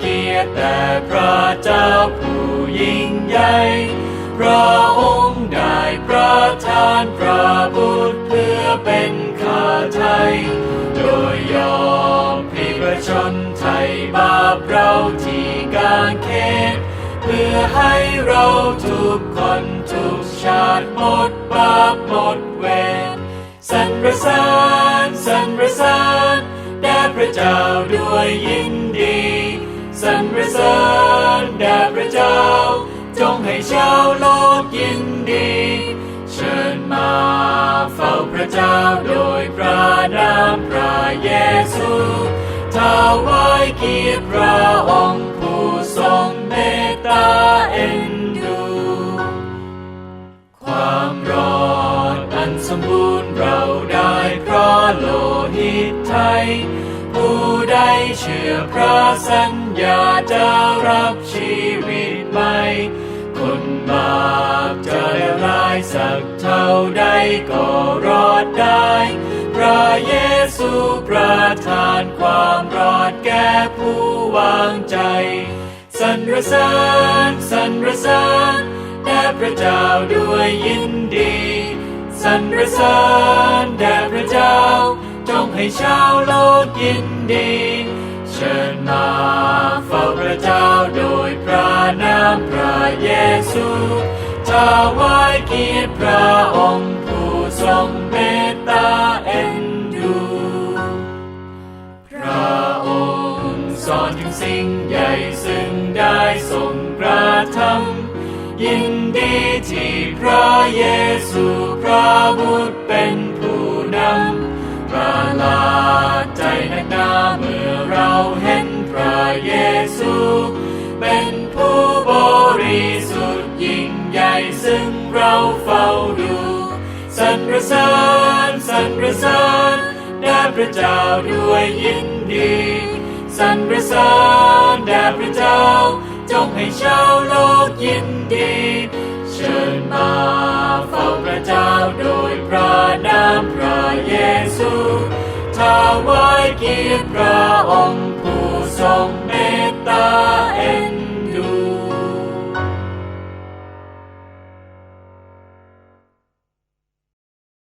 แต่พระเจ้าผู้ยิ่งใหญ่พระองค์ได้ประทานพระบุตรเพื่อเป็นข้าไทย โดยยอมพลีประชนไทยบาปเราที่กางเขนเพื่อให้เราทุกคนทุกชาติหมดบาปหมดเวรสรรเสริญสรรเสริญแด่พระเจ้าด้วยยิ สรรเสริญแด่พระเจ้า จงให้ชาวโลกยินดี เชิญมาเฝ้าพระเจ้าโดยพระนามพระเยซูถวายเกียรติพระองค์ผู้ทรงเมตตาเอ็นดู ความรอดอันสมบูรณ์เราได้เพราะโลหิตไทย ผู้ใดเชื่อพระสัญญาจะรับชีวิตใหม่คนบาปจะได้ร้ายสักเท่าใดก็รอดได้ พระเยซูประทานความรอดแก่ผู้วางใจ สรรเสริญสรรเสริญแด่พระเจ้าด้วยยินดี สรรเสริญแด่พระเจ้า ให้ชาวโลกยินดี เชิญมาเฝ้าพระเจ้าโดยพระนามพระเยซูถวายเกียรติพระองค์ผู้ทรงเมตตาเอ็นดูพระองค์สอนถึงสิ่งใหญ่ซึ่งได้ทรงกระทำยินดีที่พระเยซูพระบุตรเป็น เยซู เป็นผู้บริสุทธิ์ยิ่งใหญ่ซึ่งเราเฝ้าดูสรรเสริญสรรเสริญแด่พระเจ้าด้วยยินดีสรรเสริญแด่พระเจ้า จงให้ชาวโลกยินดี เชิญมาเฝ้าพระเจ้าโดยพระนามพระเยซูถวายเกียรติพระองค์ song.